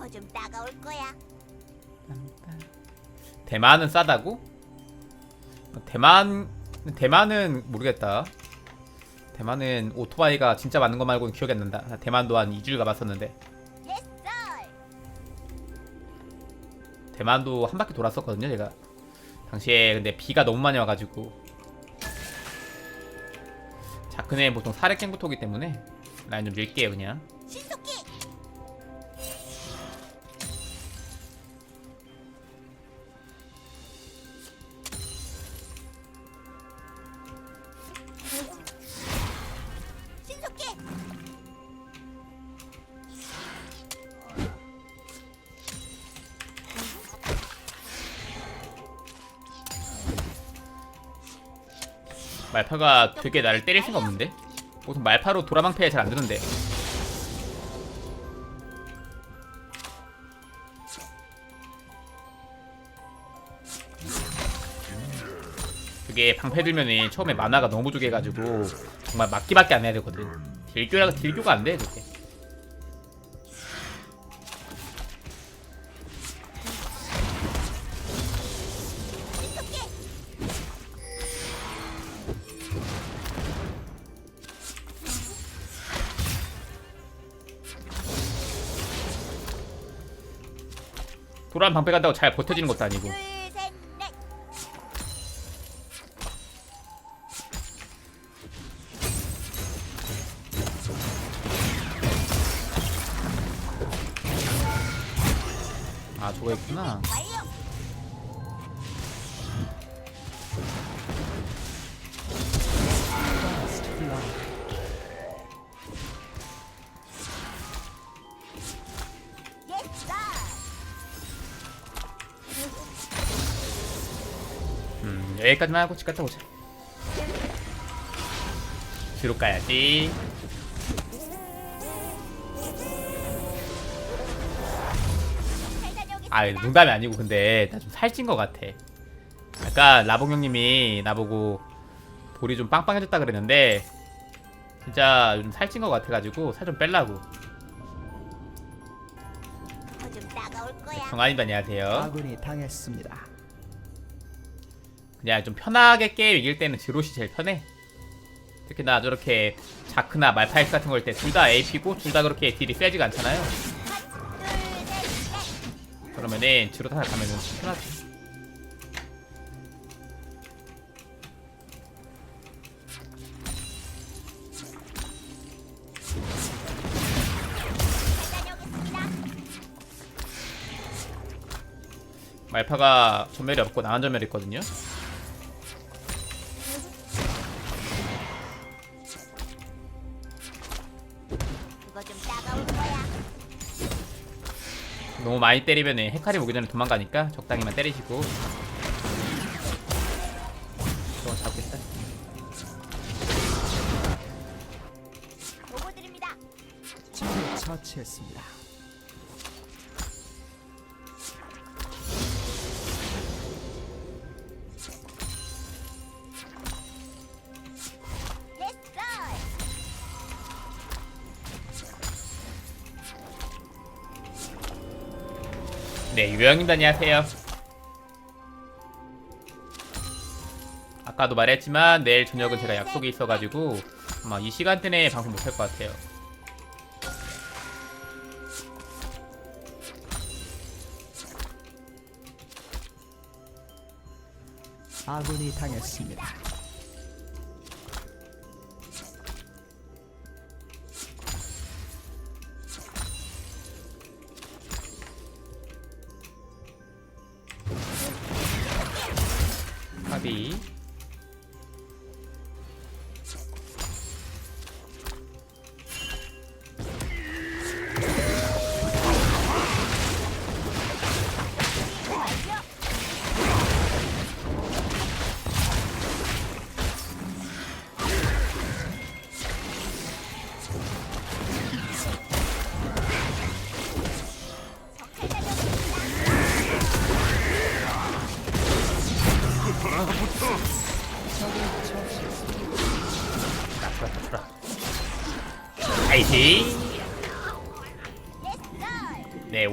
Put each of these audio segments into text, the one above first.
코좀 따가울 거야. 대만은 싸다고? 대만 대만은 모르겠다. 대만은 오토바이가 진짜 많은 거 말고는 기억이 안 난다. 나 대만도 한 2주일 가봤었는데. 대만도 한 바퀴 돌았었거든요, 제가. 당시에 근데 비가 너무 많이 와가지고 자크는 보통 사례깽부터기 때문에 라인 좀 밀게요 그냥. 말파가 되게 나를 때릴 수가 없는데? 보통 말파로 도라방패 잘 안 드는데. 그게 방패 들면은 처음에 만화가 너무 부족해가지고 정말 막기밖에 안 해야 되거든. 딜교가 딜교가 안 돼 그게 도란 방패 간다고 잘 버텨지는 것도 아니고. 아 저거 있구나 여기까지만 하고 집 갔다 오자 뒤로 가야지. 아 농담이 아니고 근데 나 좀 살찐 것 같아 아까 라봉 형님이 나보고 볼이 좀 빵빵해졌다 그랬는데 진짜 요즘 살찐 것 같아가지고 살 좀 뺄라고. 정한이도 안녕하세요 아군이 당했습니다. 그냥 좀 편하게 게임 이길 때는 드롯이 제일 편해 특히나 저렇게 자크나 말파이스 같은 걸 때 둘 다 AP고 둘 다 그렇게 딜이 세지가 않잖아요. 그러면은 드롯 하나 가면은 편하지. 말파가 전멸이 없고 나한 전멸이 있거든요 너무 많이 때리면 헤카리 오기 전에 도망가니까 적당히만 때리시고 저건 잡겠다 보고 드립니다. 적을 처치했습니다. 네 유영님도 안녕하세요 아까도 말했지만 내일 저녁은 제가 약속이 있어가지고 아마 이 시간대 내에 방송 못할 것 같아요 아군이 당했습니다.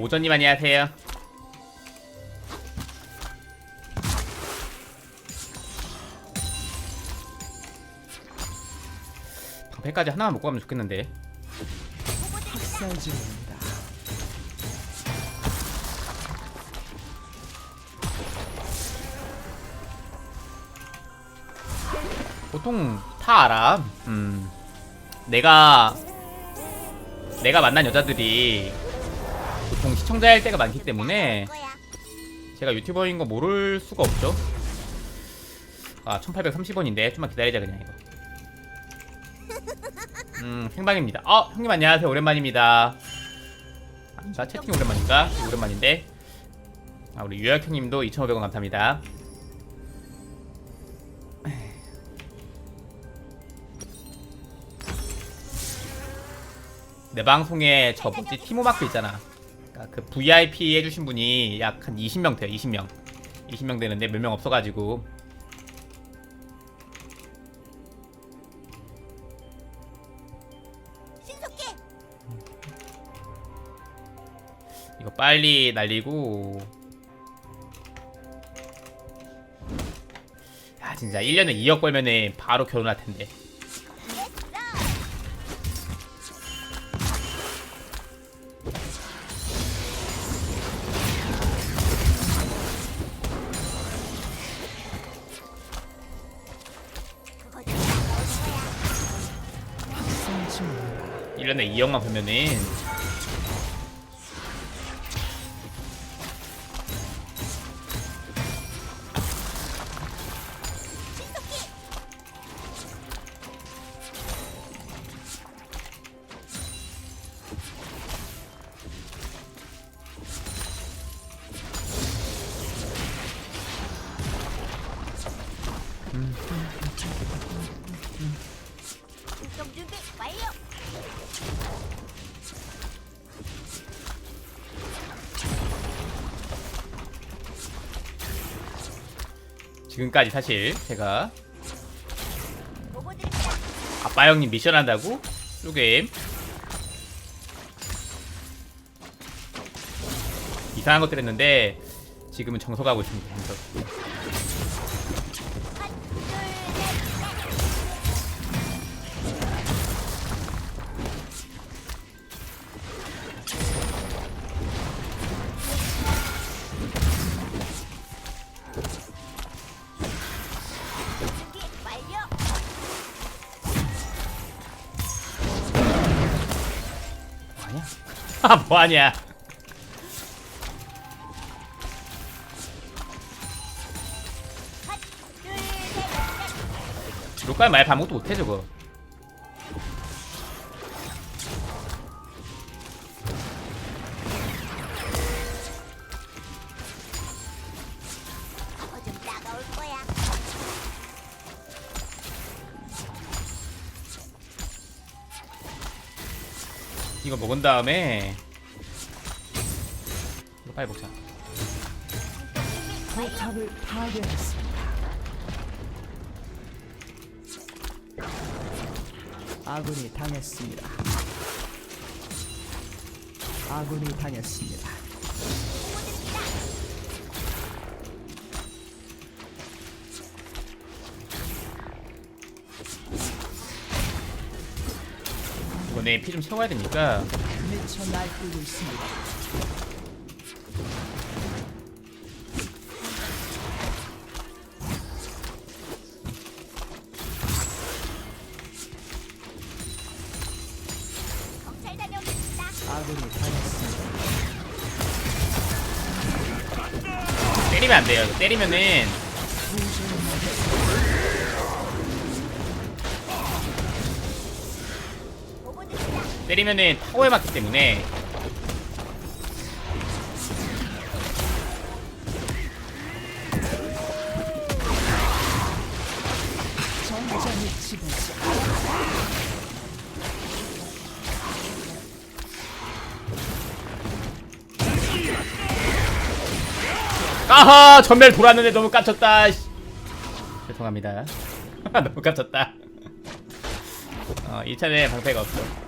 오전님 안녕하세요. 방패까지 하나만 먹고 가면 좋겠는데. 보통 다 알아. 음. 내가 내가 만난 여자들이 보통 시청자일 때가 많기 때문에. 제가 유튜버인 거 모를 수가 없죠. 아, 1830원인데 좀만 기다리자 그냥 이거. 음, 생방입니다. 어, 형님 안녕하세요. 오랜만입니다. 아닌가? 채팅 오랜만인가? 오랜만인데. 아, 우리 유혁 형님도 2,500원 감사합니다. 내 방송에 저 뭐지 티모 마크 있잖아. 그러니까 그 VIP 해주신 분이 약 한 20명 돼요. 20명. 20명 되는데 몇 명 없어가지고 신속해. 이거 빨리 날리고 아 진짜 1년에 2억 벌면은 바로 결혼할 텐데 1년에 2 지금까지 사실 제가. 아빠 형님 미션 한다고? 쪼개임. 이상한 것들 했는데 지금은 정석하고 있습니다. 정석 뭐하냐 하나, 둘, 셋, 넷. 로까지 말 아무것도 못해 저거 이거 먹은 다음에 이거 빨리 먹자 포탑을 파괴했습니다. 아군이 당했습니다. 아군이 당했습니다. 이번에 피좀 채워야 되니까 미쳐 다녀오겠습니다. 아군이 당했습니다. 때리면 안 돼요 때리면은 때리면은 타워에 맞기 때문에. 아하 전멸 돌았는데 너무 깝쳤다 씨. 죄송합니다 너무 깝쳤다 어 2차는 방패가 없어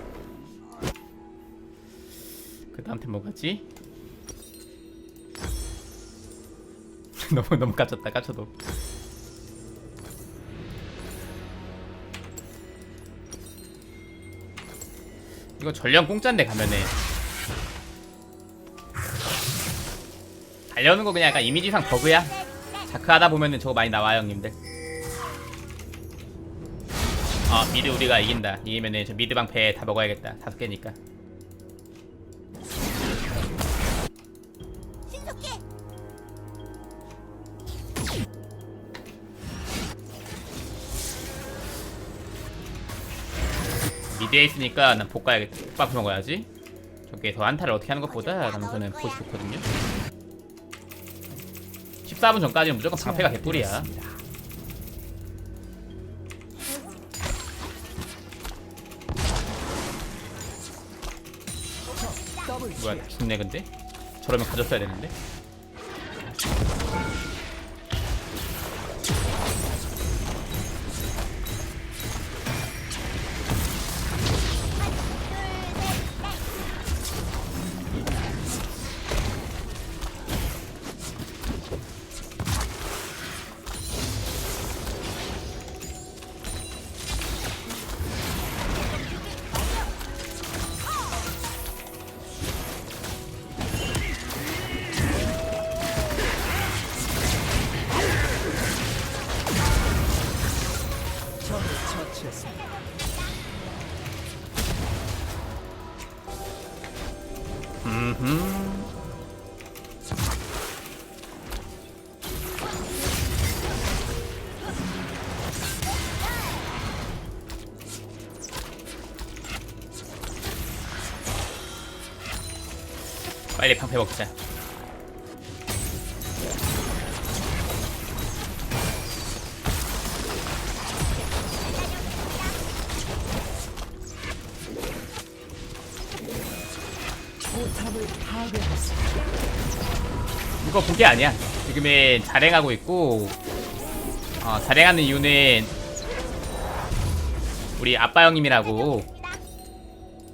그 다음 템 뭐가지? 너무 너무 까쳤다 까쳐도. 이거 전령 공짜인데 가면은. 달려오는 거 그냥 약간 이미지상 버그야? 자크하다 보면은 저거 많이 나와요 형님들. 아 미드 우리가 이긴다. 이기면은 저 미드방 배다 먹어야겠다. 다섯 개니까. 미드에 있으니까 난 복 가야겠다 복 방패 먹어야지. 저기에서 안타를 어떻게 하는 것보다 저는 보시 좋거든요. 14분 전까지는 무조건 방패가 개뿔이야. 뭐야 죽네 근데? 저러면 가졌어야 되는데 처치했습니다. 음흠 빨리 방패 먹자 이거 본게 아니야. 지금은 자랭하고 있고, 어, 자랭하는 이유는 우리 아빠 형님이라고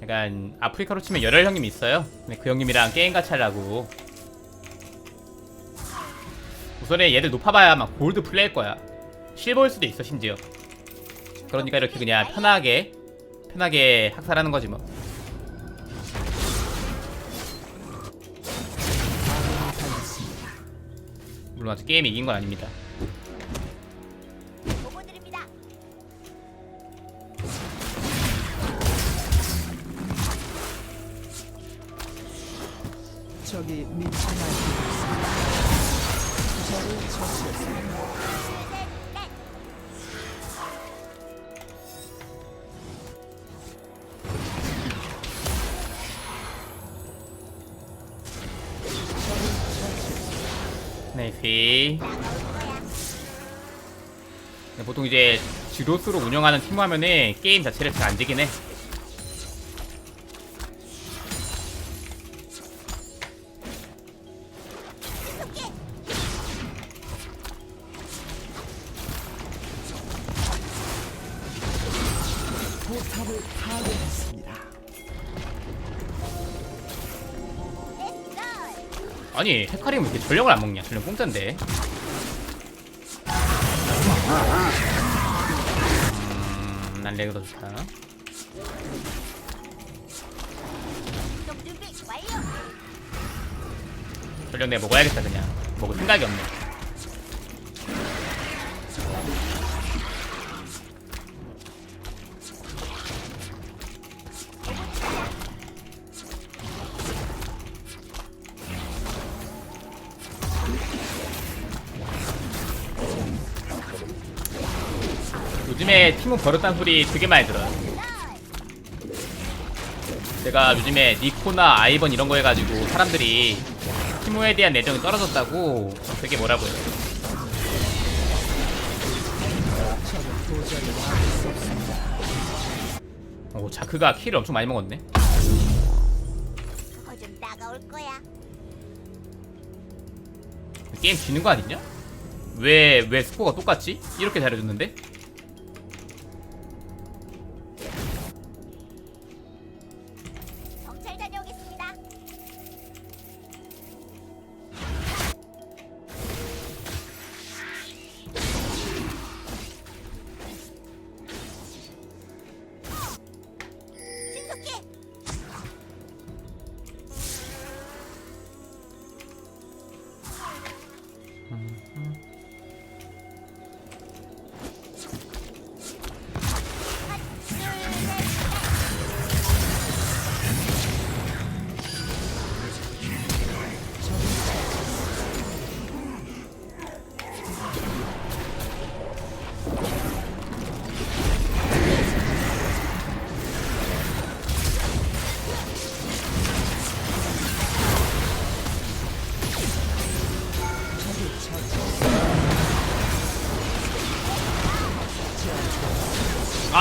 약간 아프리카로 치면 열혈 형님이 있어요. 근데 그 형님이랑 게임 같이 하려고. 우선에 얘들 높아봐야 막 골드 플레일 거야. 실버일 수도 있어 심지어. 그러니까 이렇게 그냥 편하게 편하게 학살하는 거지 뭐. 물론 아직 게임 이긴 건 아닙니다. 거야. 네, 보통 이제 지로스로 운영하는 팀 하면은 게임 자체를 잘 안 되긴 해. 아니 헤카림 왜 이렇게 전력을 안 먹냐? 전력 공짜인데. 음, 난 좋다. 이동 준비 완료. 전력 내가 먹어야겠다 그냥. 먹을 생각이 없네. 팀은 버렸다는 소리 되게 많이 들어요. 제가 요즘에 니코나 아이번 이런 거 해가지고 사람들이 티모에 대한 애정이 떨어졌다고 되게 뭐라고 해요. 오, 자크가 킬을 엄청 많이 먹었네. 그거 좀 따가울 거야. 게임 지는 거 아니냐? 왜, 왜 스코어가 똑같지? 이렇게 잘해줬는데?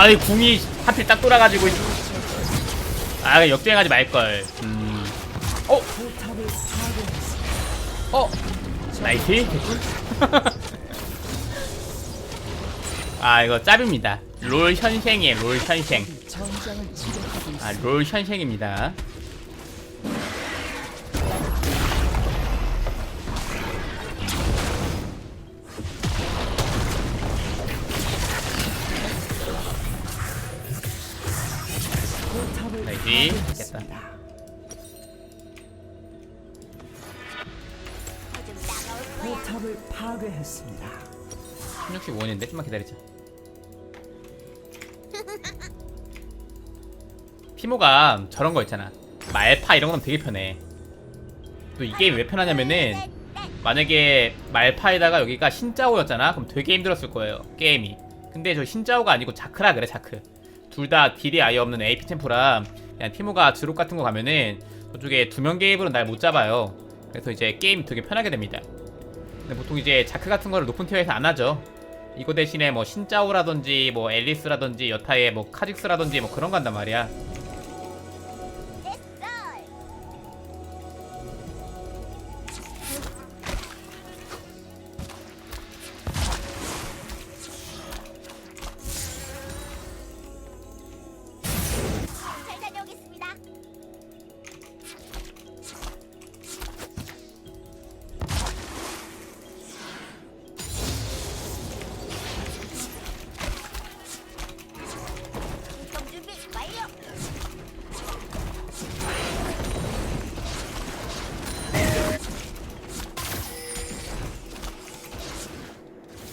아이 궁이 하필 딱 돌아가지고 아 역주행하지 말걸 음. 어? 어? 나이스 아 이거 짭입니다 롤 현생이에요 롤 현생. 아 롤 현생입니다 1665원인데? 좀만 기다리자. 티모가 저런 거 있잖아. 말파 이런 거는 되게 편해. 또 이 게임 왜 편하냐면은 만약에 말파에다가 여기가 신짜오였잖아? 그럼 되게 힘들었을 거예요 게임이. 근데 저 신짜오가 아니고 자크라 그래 자크. 둘 다 딜이 아예 없는 AP 템포라 그냥 티모가 드롭 같은 거 가면은 저쪽에 두명 게임으로 날 못 잡아요. 그래서 이제 게임 되게 편하게 됩니다. 근데 보통 이제 자크 같은 거를 높은 티어에서 안 하죠 이거 대신에 뭐 신짜오라든지 뭐 앨리스라든지 여타의 뭐 카직스라든지 뭐 그런 거 한단 말이야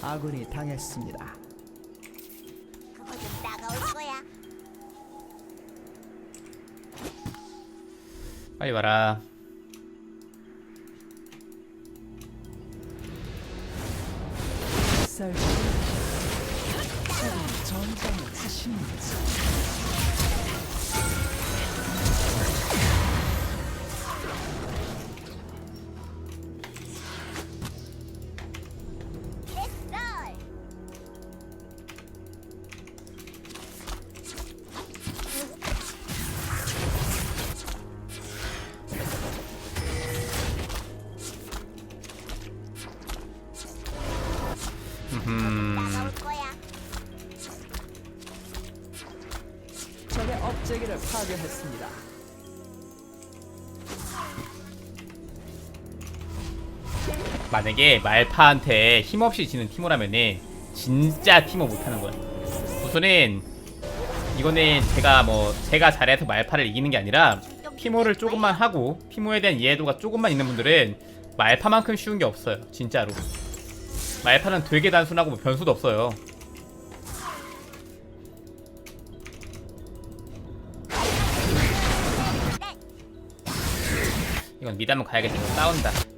아군이 당했습니다. 그거 좀 따가울 거야. 빨리 와라 쌀 거야. 적의 업체기를 파괴했습니다. 만약에 말파한테 힘없이 지는 티모라면은 진짜 티모 못하는 거야 우선은 이거는 제가 뭐 제가 잘해서 말파를 이기는 게 아니라 티모를 조금만 하고 티모에 대한 이해도가 조금만 있는 분들은 말파만큼 쉬운 게 없어요 진짜로 말파는 되게 단순하고 뭐 변수도 없어요. 이건 한번 가야겠다 싸운다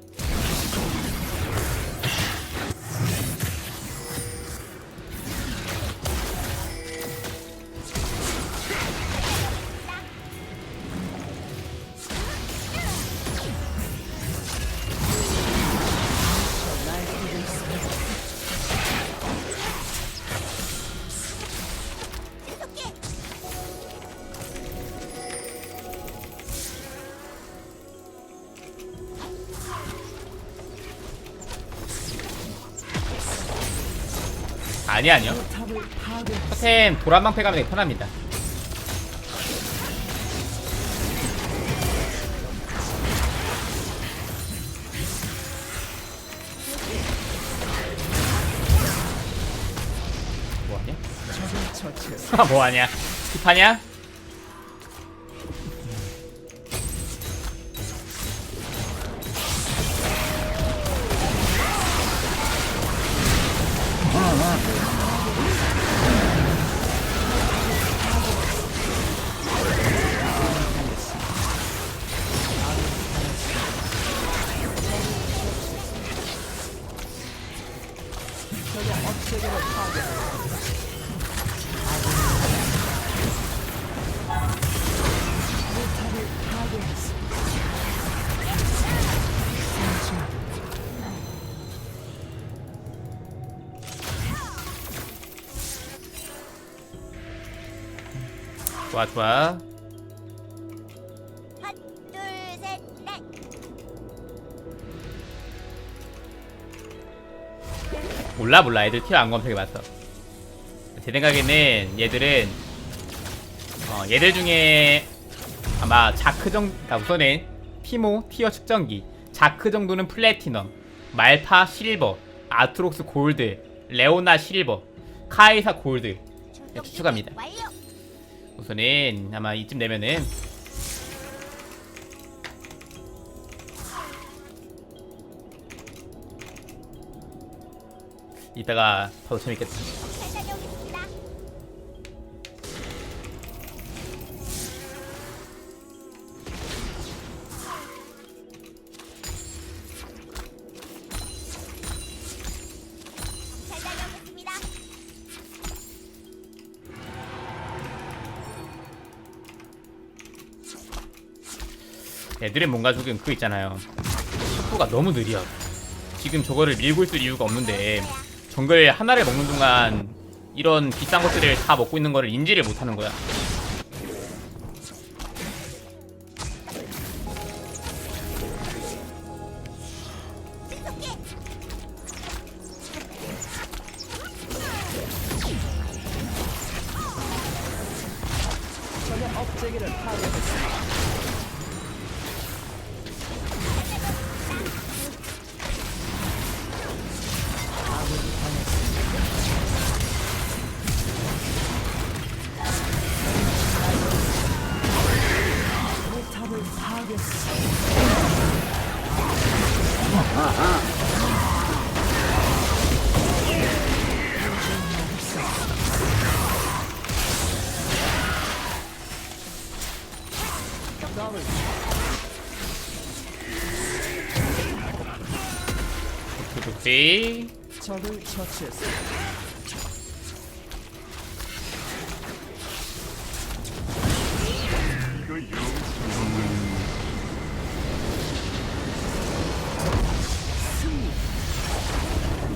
아니 아니요. 서템 도란방패 가면 되게 편합니다 뭐하냐? 뭐하냐? 힙하냐? 좋아 좋아. 둘셋 넷. 몰라 몰라. 애들 티어 안 검색해봤어. 제 생각에는 얘들은 어, 얘들 중에 아마 자크 정 그러니까 우선은 티모 티어 측정기. 자크 정도는 플래티넘 말파 실버 아트록스 골드 레오나 실버 카이사 골드. 네, 추측합니다. 완료 우선은 아마 이쯤 되면은 이따가 더 재밌겠다 애들은 뭔가 조금 그 있잖아요. 속도가 너무 느려. 지금 저거를 밀고 있을 이유가 없는데 정글 하나를 먹는 동안 이런 비싼 것들을 다 먹고 있는 거를 인지를 못하는 거야 적을 처치했습니다.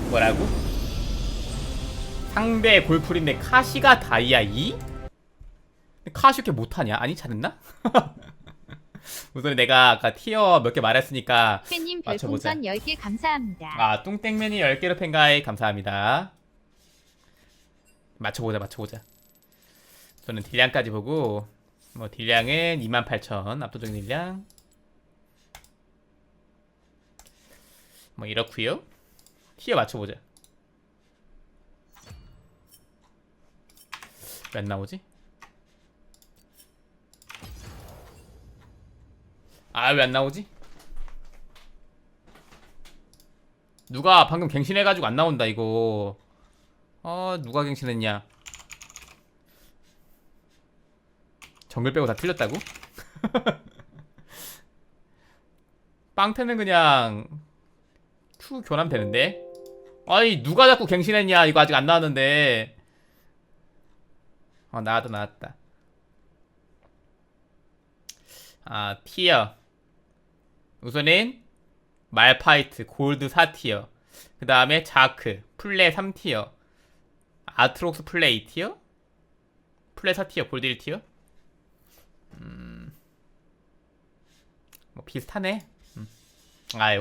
뭐라고? 상대 골프인데 카시가 다이아 2? 근데 카시 이렇게 못하냐? 아니 잘했나? 우선 내가 아까 티어 몇 개 말했으니까 팬님 맞춰보자. 별풍선 10개 감사합니다. 아 뚱땡맨이 10개로 팬가이 감사합니다 맞춰보자 맞춰보자 저는 딜량까지 보고 뭐 딜량은 28,000 압도적인 딜량 뭐 이렇구요 티어 맞춰보자 왜안 나오지? 아 왜 안 나오지? 누가 방금 갱신해가지고 안 나온다 이거. 어 누가 갱신했냐? 정글 빼고 다 틀렸다고? 빵태는 그냥 투 교환하면 되는데? 아니 누가 자꾸 갱신했냐? 이거 아직 안 나왔는데. 어 나왔다 나왔다. 아 티어 우선은 말파이트 골드 4티어. 그 다음에 자크 플레 3티어. 아트록스 플레 2티어? 플레 4티어 골드 1티어? 음... 뭐 비슷하네. 음. 아유